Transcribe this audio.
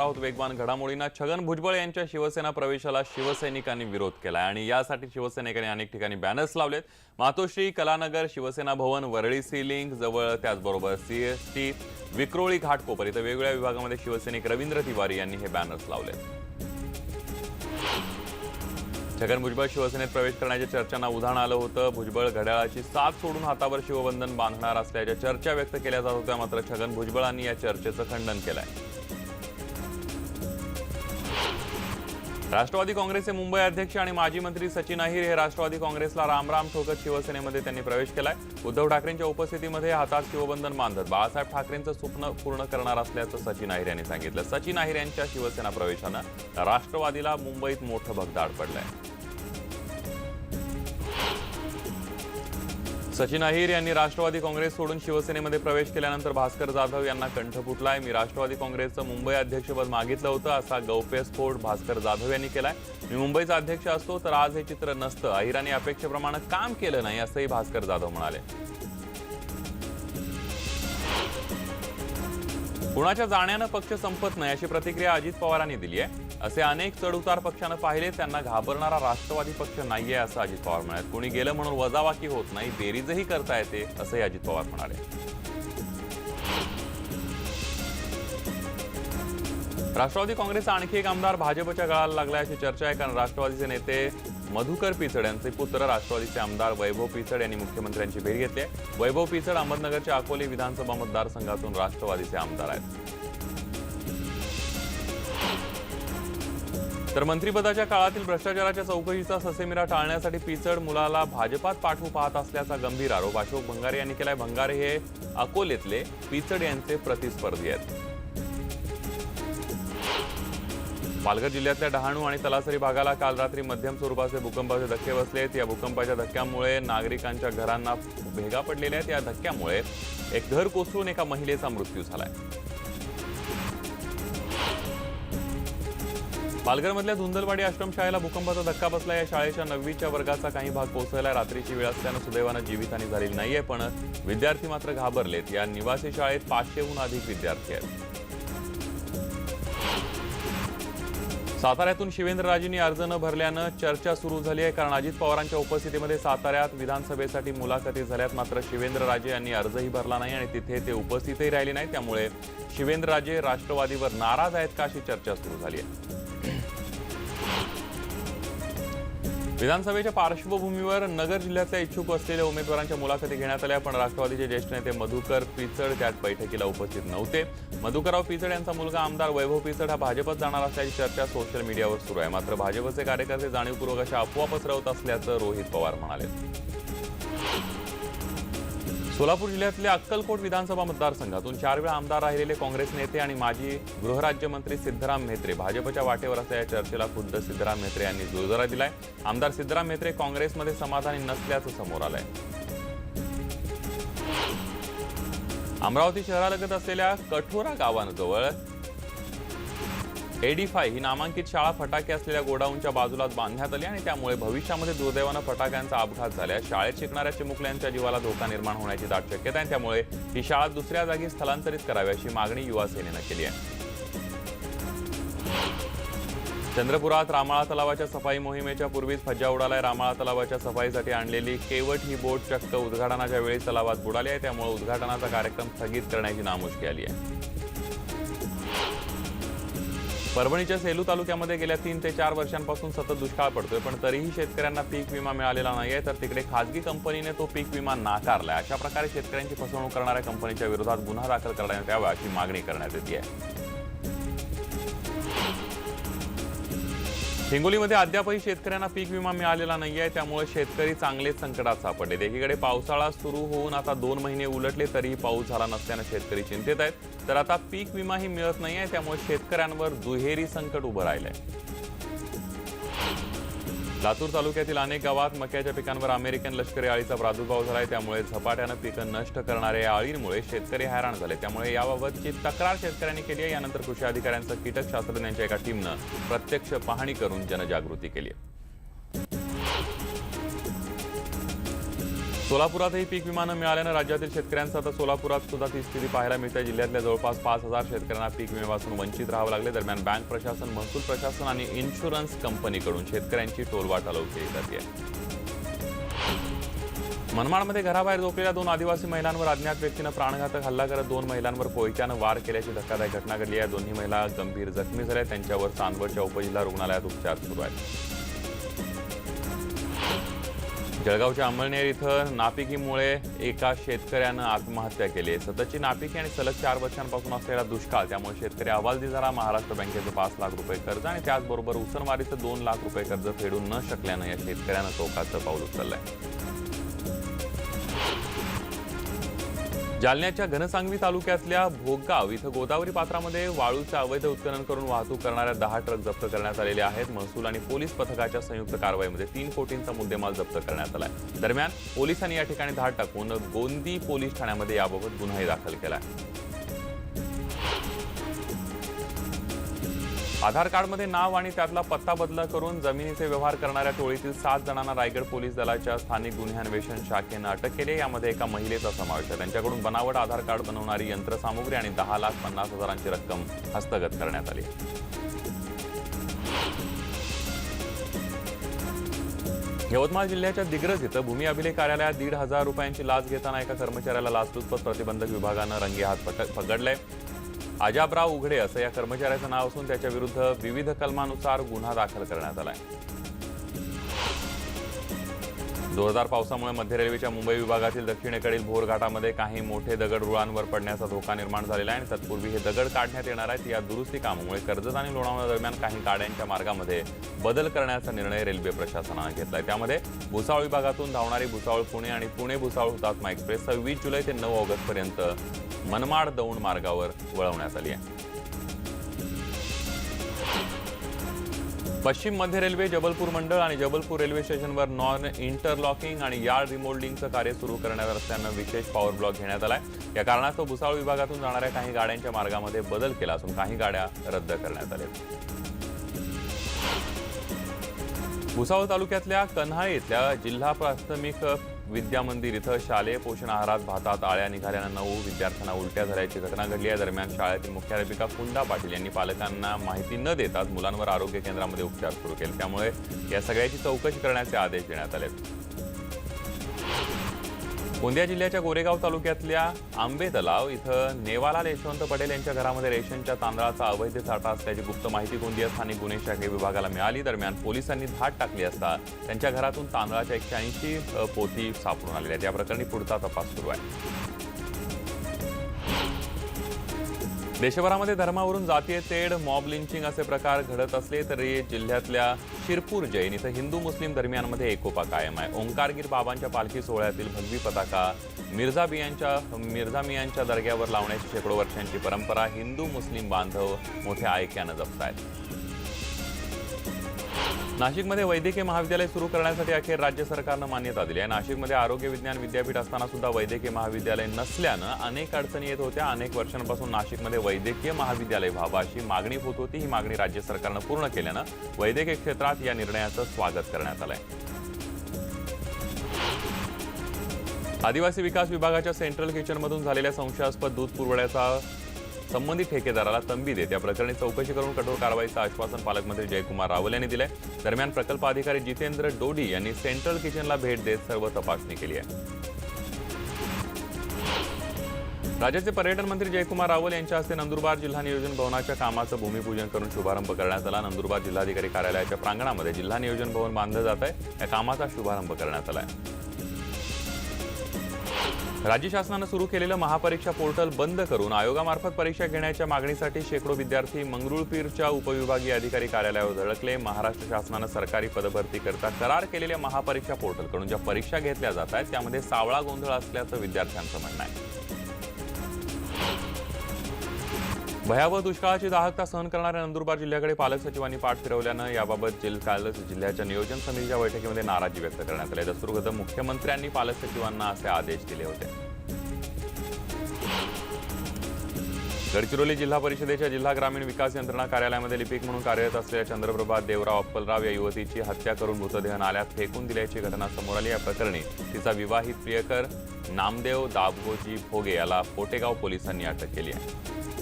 आहोत वेगवान घडामोडींना छगन भुजबळ यांच्या शिवसेना प्रवेशाला शिवसैनिकांनी विरोध केलाय आणि यासाठी शिवसैनिकांनी अनेक ठिकाणी बॅनर्स लावलेत. मातोश्री कलानगर शिवसेना भवन वरळी सिलिंग जवळ त्याचबरोबर सीएसटी विक्रोळी घाटकोपर इथं वेगवेगळ्या विभागामध्ये शिवसैनिक रवींद्र तिवारी यांनी हे बॅनर्स लावलेत. छगन भुजबळ शिवसेनेत प्रवेश करण्याच्या चर्चांना उधाण आलं होतं. भुजबळ घड्याळाची साथ सोडून हातावर शिवबंधन बांधणार असल्याच्या चर्चा व्यक्त केल्या जात होत्या मात्र छगन भुजबळांनी या चर्चेचं खंडन केलंय. राष्ट्रवादी काँग्रेसचे मुंबई अध्यक्ष आणि माजी मंत्री सचिन अहिर हे राष्ट्रवादी काँग्रेसला रामराम ठोकत शिवसेनेमध्ये त्यांनी प्रवेश केलाय. उद्धव ठाकरेंच्या उपस्थितीमध्ये हातात शिवबंधन बांधत. बाळासाहेब ठाकरेंचं स्वप्न पूर्ण करणार असल्याचं सचिन अहिर यांनी सांगितलं. सचिन अहिर यांच्या शिवसेना प्रवेशानं राष्ट्रवादीला मुंबईत मोठं भगदाड पडलंय. सचिन अहिर यांनी राष्ट्रवादी काँग्रेस सोडून शिवसेनेमध्ये प्रवेश केल्यानंतर भास्कर जाधव यांना कंठ फुटलाय. मी राष्ट्रवादी काँग्रेसचं मुंबई अध्यक्षपद मागितलं होतं असा गौप्यस्फोट भास्कर जाधव यांनी केलाय. मी मुंबईचा अध्यक्ष असतो तर आज हे चित्र नसतं. अहिरांनी अपेक्षेप्रमाणे काम केलं नाही असंही भास्कर जाधव म्हणाले. कुणाच्या जाण्यानं पक्ष संपत नाही अशी प्रतिक्रिया अजित पवारांनी दिली आहे. असे अनेक चढउतार पक्षानं पाहिले त्यांना घाबरणारा राष्ट्रवादी पक्ष नाहीये असं अजित पवार म्हणाले. कुणी गेलं म्हणून वजावाकी होत नाही बेरीजही करता येते असंही अजित पवार म्हणाले. राष्ट्रवादी काँग्रेसचा आणखी एक आमदार भाजपच्या गळाला लागला अशी चर्चा आहे कारण राष्ट्रवादीचे नेते मधुकर पिचड यांचे पुत्र राष्ट्रवादीचे आमदार वैभव पिचड यांनी मुख्यमंत्र्यांची भेट घेतली आहे. वैभव पिचड अहमदनगरच्या अकोले विधानसभा मतदारसंघातून राष्ट्रवादीचे आमदार आहेत. तर मंत्रिपदाच्या काळातील भ्रष्टाचाराच्या चौकशीचा ससेमिरा टाळण्यासाठी पिचड मुलाला भाजपात पाठवू पाहत असल्याचा गंभीर आरोप अशोक भंगारे यांनी केलाय. भंगारे हे अकोलेतले पिचड यांचे प्रतिस्पर्धी आहेत. पालघर जिल्ह्यातल्या डहाणू आणि तलासरी भागाला काल रात्री मध्यम स्वरूपाचे भूकंपाचे धक्के बसलेत. या भूकंपाच्या धक्क्यामुळे नागरिकांच्या घरांना भेगा पडलेल्या आहेत. या धक्क्यामुळे एक घर कोसळून एका महिलेचा मृत्यू झालाय. पालघरमधल्या धुंदलवाडी आश्रमशाळेला भूकंपाचा धक्का बसला. या शाळेच्या नववीच्या वर्गाचा काही भाग कोसळला. रात्रीची वेळ असल्यानं सुदैवानं जीवितहानी झालेली नाहीये पण विद्यार्थी मात्र घाबरलेत. या निवासी शाळेत पाचशेहून अधिक विद्यार्थी आहेत. साताऱ्यातून शिवेंद्रराजेंनी अर्ज न भरल्यानं चर्चा सुरू झाली आहे. कारण अजित पवारांच्या उपस्थितीमध्ये साताऱ्यात विधानसभेसाठी मुलाखती झाल्यात. मात्र शिवेंद्रराजे यांनी अर्जही भरला नाही आणि तिथे ते उपस्थितही राहिले नाही त्यामुळे शिवेंद्रराजे राष्ट्रवादीवर नाराज आहेत का अशी चर्चा सुरू झाली आहे. विधानसभेच्या पार्श्वभूमीवर नगर जिल्ह्यातल्या इच्छुक असलेल्या उमेदवारांच्या मुलाखती घेण्यात आल्या पण राष्ट्रवादीचे ज्येष्ठ नेते मधुकर पिचड त्यात बैठकीला उपस्थित नव्हते. मधुकरराव पिचड यांचा मुलगा आमदार वैभव पिचड हा भाजपत जाणार असल्याची चर्चा सोशल मीडियावर सुरू आहे. मात्र भाजपचे कार्यकर्ते जाणीवपूर्वक अशा अफवा पसरवत असल्याचं रोहित पवार म्हणाले. सोलापूर जिल्ह्यातल्या अक्कलकोट विधानसभा मतदारसंघातून चार वेळा आमदार राहिलेले काँग्रेस नेते आणि माजी गृहराज्यमंत्री सिद्धराम म्हेत्रे. भाजपच्या वाटेवर असलेल्या चर्चेला खुद्द सिद्धराम म्हेत्रे यांनी दुजोरा दिलाय. आमदार सिद्धराम म्हेत्रे काँग्रेसमध्ये समाधानी नसल्याचं समोर आलंय. अमरावती शहरालगत असलेल्या कठोरा गावांजवळ एडी फाय ही नामांकित शाळा फटाके असलेल्या गोडाऊनच्या बाजूलाच बांधण्यात आली आणि त्यामुळे भविष्यामध्ये दुर्दैवानं फटाक्यांचा अपघात झाल्यास शाळेत शिकणाऱ्या चिमुकल्यांच्या जीवाला धोका निर्माण होण्याची दाट शक्यता आहे. त्यामुळे ही शाळा दुसऱ्या जागी स्थलांतरित करावी अशी मागणी युवा सेनेनं केली आहे. चंद्रपुरात रामाळा तलावाच्या सफाई मोहिमेच्या पूर्वीच फज्जा उडालाय. रामाळा तलावाच्या सफाईसाठी आणलेली केवट ही बोट चक्क उद्घाटनाच्या वेळी तलावात बुडाली आहे. त्यामुळे उद्घाटनाचा कार्यक्रम स्थगित करण्याची नामुष्की आली आहे. परभणीच्या सेलू तालुक्यामध्ये गेल्या तीन ते चार वर्षांपासून सतत दुष्काळ पडतोय पण तरीही शेतकऱ्यांना पीक विमा मिळालेला नाहीये तर तिकडे खासगी कंपनीने तो पीक विमा नाकारलाय. अशा प्रकारे शेतकऱ्यांची फसवणूक करणाऱ्या कंपनीच्या विरोधात गुन्हा दाखल करण्यात यावा अशी मागणी करण्यात येते आहे हिंगोलीमध्ये अद्यापही शेतकऱ्यांना पीक विमा मिळालेला नाहीये. त्यामुळे शेतकरी चांगलेच संकटात सापडले. एकीकडे पावसाळा सुरू होऊन आता दोन महिने उलटले तरीही पाऊस झाला नसल्यानं शेतकरी चिंतेत आहेत. तर आता पीक विमाही मिळत नाही आहे त्यामुळे शेतकऱ्यांवर दुहेरी संकट उभं राहिलंय. लातूर तालुक्यातील अनेक गावात मक्याच्या पिकांवर अमेरिकन लष्करी अळीचा प्रादुर्भाव झालाय. त्यामुळे झपाट्यानं पिकं नष्ट करणाऱ्या या अळींमुळे शेतकरी हैराण झाले. त्यामुळे याबाबतची तक्रार शेतकऱ्यांनी केली आहे. यानंतर कृषी अधिकाऱ्यांचं कीटक शास्त्रज्ञांच्या एका टीमनं प्रत्यक्ष पाहणी करून जनजागृती केली आहे. सोलापुरातही पीक विमानं मिळाल्यानं राज्यातील शेतकऱ्यांचं आता सोलापुरात सुद्धा ती स्थिती पाहायला मिळते. जिल्ह्यातल्या जवळपास पाच हजार शेतकऱ्यांना पीक विम्यापासून वंचित राहावं लागले. दरम्यान बँक प्रशासन महसूल प्रशासन आणि इन्शुरन्स कंपनीकडून शेतकऱ्यांची टोलवाटालव केली जाते. मनमाडमध्ये घराबाहेर झोपलेल्या दोन आदिवासी महिलांवर अज्ञात व्यक्तीनं प्राणघातक हल्ला करत दोन महिलांवर कोयत्यानं वार केल्याची धक्कादायक घटना घडली आहे. दोन्ही महिला गंभीर जखमी झाल्या. त्यांच्यावर चांदवडच्या उपजिल्हा रुग्णालयात उपचार सुरू आहेत. जळगावच्या अंमळनेर इथं नापिकीमुळे एका शेतकऱ्यानं आत्महत्या केली. आहे सततची नापिकी आणि सलग चार वर्षांपासून असलेला दुष्काळ त्यामुळे शेतकरी अहवालदिजाला महाराष्ट्र बँकेचं पाच लाख रुपये कर्ज आणि त्याचबरोबर उसनवारीचं दोन लाख रुपये कर्ज फेडून न शकल्यानं या शेतकऱ्यानं टोकाचं पाऊल उचललंय. जालन्याच्या घनसांगवी तालुक्यातल्या भोगगाव इथं गोदावरी पात्रामध्ये वाळूचं अवैध उत्खनन करून वाहतूक करणाऱ्या दहा ट्रक जप्त करण्यात आलेले आहेत. महसूल आणि पोलीस पथकाच्या संयुक्त कारवाईमध्ये तीन कोटींचा मुद्देमाल जप्त करण्यात आलाय. दरम्यान पोलिसांनी या ठिकाणी धाड टाकून गोंदी पोलीस ठाण्यामध्ये याबाबत गुन्हाही दाखल केलाय. आधार कार्डमध्ये नाव आणि त्यातला पत्ता बदल करून जमिनीचे व्यवहार करणाऱ्या टोळीतील सात जणांना रायगड पोलीस दलाच्या स्थानिक गुन्हे अन्वेषण शाखेनं अटक केली. यामध्ये एका महिलेचा समावेश आहे. त्यांच्याकडून बनावट आधार कार्ड बनवणारी यंत्रसामुग्री आणि दहा लाख पन्नास हजारांची रक्कम हस्तगत करण्यात आली. यवतमाळ जिल्ह्याच्या दिग्रज इथं भूमी अभिलेख कार्यालयात दीड हजार रुपयांची लाच घेताना एका कर्मचाऱ्याला लाचलुचपत प्रतिबंधक विभागानं रंगेहात पटक पकडलंय. अजाबराव उघडे असं या कर्मचाऱ्याचं नाव असून त्याच्या विरुद्ध विविध कलमानुसार गुन्हा दाखल करण्यात आला आहे जोरदार पावसामुळे मध्य रेल्वेच्या मुंबई विभागातील दक्षिणेकडील भोरघाटामध्ये काही मोठे दगड रुळांवर पडण्याचा धोका निर्माण झालेला आहे आणि तत्पूर्वी हे दगड काढण्यात येणार आहेत. या दुरुस्ती कामामुळे कर्जत आणि लोणावळा दरम्यान काही गाड्यांच्या मार्गामध्ये बदल करण्याचा निर्णय रेल्वे प्रशासनानं घेतलाय. त्यामध्ये भुसावळ विभागातून धावणारी भुसावळ पुणे आणि पुणे भुसावळ हुतात्मा एक्सप्रेस सव्वीस जुलै ते नऊ ऑगस्टपर्यंत मनमाड दौंड मार्गावर वळवण्यात आली आहे. पश्चिम मध्य रेल्वे जबलपूर मंडळ आणि जबलपूर रेल्वे स्टेशनवर नॉन इंटरलॉकिंग आणि यार्ड रिमोल्डिंगचं कार्य सुरू करण्यात असल्यानं विशेष पॉवर ब्लॉक घेण्यात आलाय. या कारणास्तव भुसावळ विभागातून जाणाऱ्या काही गाड्यांच्या मार्गामध्ये बदल केला असून काही गाड्या रद्द करण्यात आल्या. भुसावळ तालुक्यातल्या कन्हाळी इथल्या जिल्हा प्राथमिक विद्या मंदिर इथं शालेय पोषण आहारात भातात आळ्या निघाल्यानं नऊ विद्यार्थ्यांना उलट्या झाल्याची घटना घडली. आहे दरम्यान शाळेतील मुख्याध्यापिका कुंदा पाटील यांनी पालकांना माहिती न देताच मुलांवर आरोग्य केंद्रामध्ये उपचार सुरू केले. त्यामुळे या सगळ्याची चौकशी करण्याचे आदेश देण्यात आले गोंदिया जिल्ह्याच्या गोरेगाव तालुक्यातल्या आंबे तलाव इथं नेवालाल यशवंत पटेल यांच्या घरामध्ये रेशनच्या तांदळाचा अवैध साठा असल्याची गुप्त माहिती गोंदिया स्थानिक गुन्हे शाखे विभागाला मिळाली. दरम्यान पोलिसांनी धाड टाकली असता त्यांच्या घरातून तांदळाच्या एकशे ऐंशी पोती सापडून आलेल्या आहेत. या प्रकरणी पुढचा तपास सुरू आहे. देशभरामध्ये धर्मावरून जातीय तेढ मॉब लिंचिंग असे प्रकार घडत असले तरी जिल्ह्यातल्या शिरपूर जैन इथं हिंदू मुस्लिम दरम्यानमध्ये एकोपा कायम आहे. ओंकारगीर बाबांच्या पालखी सोहळ्यातील भगवी पताका मिर्झा बियांच्या मिर्झा मियांच्या दर्ग्यावर लावण्याची शेकडो वर्षांची परंपरा हिंदू मुस्लिम बांधव मोठ्या ऐक्यानं जपतायत. नाशिकमध्ये वैद्यकीय महाविद्यालय सुरू करण्यासाठी अखेर राज्य सरकारनं मान्यता दिली आहे. नाशिकमध्ये आरोग्य विज्ञान विद्यापीठ असताना सुद्धा वैद्यकीय महाविद्यालय नसल्यानं अनेक अडचणी येत होत्या. अनेक वर्षांपासून नाशिकमध्ये वैद्यकीय महाविद्यालय व्हावं अशी मागणी होत होती. ही मागणी राज्य सरकारनं पूर्ण केल्यानं वैद्यकीय क्षेत्रात या निर्णयाचं स्वागत करण्यात आलंय. आदिवासी विकास विभागाच्या सेंट्रल किचनमधून झालेल्या संशयास्पद दूध पुरवठ्याचा संबंधित ठेकेदाराला तंबी देत या प्रकरणी चौकशी करून कठोर कारवाईचं आश्वासन पालकमंत्री जयकुमार रावल यांनी दिलंय. दरम्यान प्रकल्प अधिकारी जितेंद्र डोडी यांनी सेंट्रल किचनला भेट देत सर्व तपासणी केली आहे. राज्याचे पर्यटन मंत्री जयकुमार रावल यांच्या हस्ते नंदुरबार जिल्हा नियोजन भवनाच्या कामाचं भूमिपूजन करून शुभारंभ करण्यात आला. नंदुरबार जिल्हाधिकारी कार्यालयाच्या प्रांगणामध्ये जिल्हा नियोजन भवन बांधलं जात आहे. या कामाचा शुभारंभ करण्यात आला आहे. राज्य शासनानं सुरू केलेलं महापरीक्षा पोर्टल बंद करून आयोगामार्फत परीक्षा घेण्याच्या मागणीसाठी शेकडो विद्यार्थी मंगरुळपीरच्या उपविभागीय अधिकारी कार्यालयावर धडकले. महाराष्ट्र शासनानं सरकारी पदभरती करता करार केलेल्या महापरीक्षा पोर्टलकडून ज्या परीक्षा घेतल्या जात आहेत त्यामध्ये सावळा गोंधळ असल्याचं विद्यार्थ्यांचं म्हणणं आहे. भयावह दुष्काळाची दाहकता सहन करणाऱ्या नंदुरबार जिल्ह्याकडे पालक सचिवांनी पाठ फिरवल्यानं याबाबत जिल जिल्ह्याच्या नियोजन समितीच्या बैठकीमध्ये नाराजी व्यक्त करण्यात आली. दस्तुरगत मुख्यमंत्र्यांनी पालक सचिवांना असे आदेश दिले होते. गडचिरोली जिल्हा परिषदेच्या जिल्हा ग्रामीण विकास यंत्रणा कार्यालयामध्ये लिपिक म्हणून कार्यरत असलेल्या चंद्रप्रभा देवराव अप्पलराव या युवतीची हत्या करून मृतदेह नाल्यात फेकून दिल्याची घटना समोर आली. या प्रकरणी तिचा विवाहित प्रियकर नामदेव दाभोजी भोगे याला पोटेगाव पोलिसांनी अटक केली आहे.